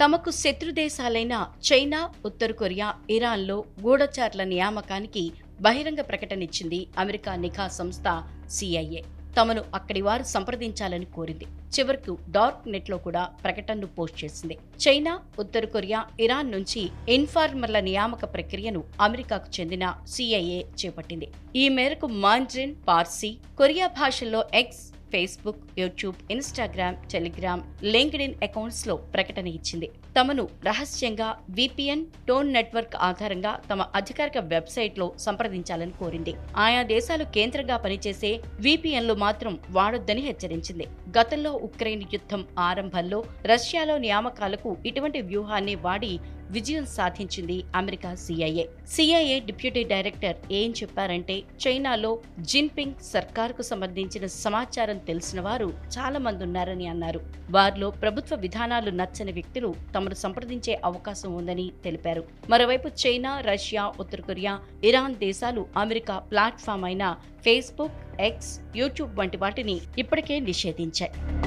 తమకు శత్రు దేశాలైన చైనా ఉత్తర కొరియా ఇరాన్లో గూఢచారుల నియామకానికి బహిరంగ ప్రకటన ఇచ్చింది అమెరికా నిఘా సంస్థ సిఐఏ. తమను అక్కడి వారు సంప్రదించాలని కోరింది. చివరకు డార్క్ నెట్లో కూడా ప్రకటనను పోస్ట్ చేసింది. చైనా ఉత్తర కొరియా ఇరాన్ నుంచి ఇన్ఫార్మర్ల నియామక ప్రక్రియను అమెరికాకు చెందిన సిఐఏ చేపట్టింది. ఈ మేరకు మాండ్రిన్ పార్సీ కొరియా భాషల్లో X Facebook YouTube Instagram Telegram LinkedIn అకౌంట్స్లో ప్రకటన ఇచ్చింది. తమను రహస్యంగా విపిఎన్ టోన్ నెట్వర్క్ ఆధారంగా తమ అధికారిక వెబ్సైట్లో సంప్రదించాలని కోరింది. ఆయా దేశాలు కేంద్రంగా పనిచేసే విపిఎన్లు మాత్రం వాడొద్దని హెచ్చరించింది. గతంలో ఉక్రెయిన్ యుద్ధం ఆరంభంలో రష్యాలో నియామకాలకు ఇటువంటి వ్యూహాన్ని వాడి విజయం సాధించింది America CIA. CIA deputy director ఏం చెప్పారంటే చైనాలో జిన్పింగ్ సర్కారుకు సంబంధించిన సమాచారం తెలిసిన వారు చాలా మంది ఉన్నారని అన్నారు. వారిలో ప్రభుత్వ విధానాలు నచ్చని వ్యక్తులు తమను సంప్రదించే అవకాశం ఉందని తెలిపారు. మరోవైపు చైనా రష్యా ఉత్తర కొరియా ఇరాన్ దేశాలు అమెరికా ప్లాట్ఫామ్ అయిన ఫేస్బుక్ ఎక్స్ యూట్యూబ్ వంటి వాటిని ఇప్పటికే నిషేధించాయి.